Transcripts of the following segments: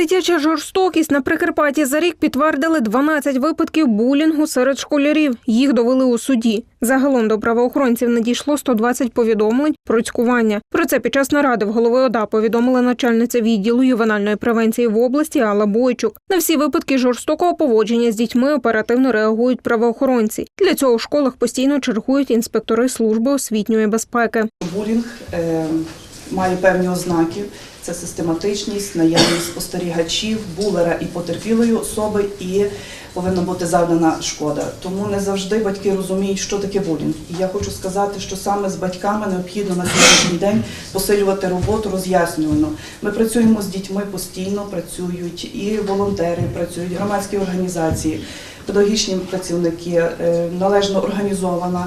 Дитяча жорстокість на Прикарпатті за рік підтвердили 12 випадків булінгу серед школярів. Їх довели у суді. Загалом до правоохоронців надійшло 120 повідомлень про цькування. Про це під час наради в голови ОДА повідомила начальниця відділу ювенальної превенції в області Алла Бойчук. На всі випадки жорстокого поводження з дітьми оперативно реагують правоохоронці. Для цього в школах постійно чергують інспектори служби освітньої безпеки. Булінг е, має певні ознаки. Це систематичність, наявність спостерігачів, булера і потерпілої особи, і повинна бути завдана шкода. Тому не завжди батьки розуміють, що таке булінг. І я хочу сказати, що саме з батьками необхідно на сьогоднішній день посилювати роботу роз'яснювально. Ми працюємо з дітьми постійно, працюють і волонтери, працюють громадські організації, педагогічні працівники, е, належно організована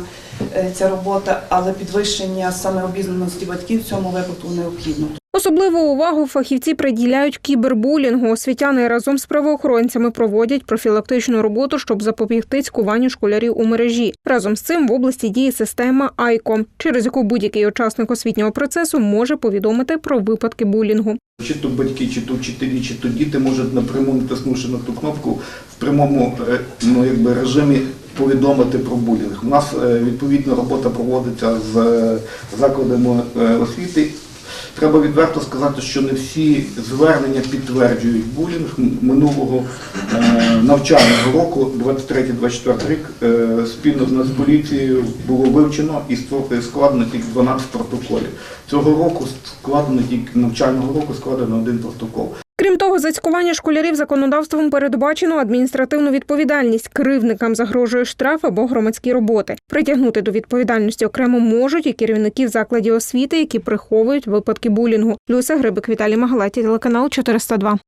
е, ця робота, але підвищення саме обізнаності батьків в цьому випадку необхідно. Особливу увагу фахівці приділяють кібербулінгу. Освітяни разом з правоохоронцями проводять профілактичну роботу, щоб запобігти цькуванню школярів у мережі. Разом з цим в області діє система ICOM, через яку будь-який учасник освітнього процесу може повідомити про випадки булінгу. Чи то батьки, чи то вчителі, чи то діти можуть напряму натиснувши на ту кнопку в прямому е, ну, якби, режимі повідомити про булінг. У нас е, відповідна робота проводиться з е, закладами освіти. Треба відверто сказати, що не всі звернення підтверджують булінг. Минулого е, навчального року, 23-24 рік, е, спільно з Нацполіцією було вивчено і складено тільки 12 протоколів. Цього року складено тільки навчального року складено один протокол. Крім того, за цькування школярів законодавством передбачено адміністративну відповідальність. Кривдникам загрожує штраф або громадські роботи. Притягнути до відповідальності окремо можуть і керівників закладів освіти, які приховують випадки булінгу. Люся Грибик, Віталій Магалаті, телеканал 402.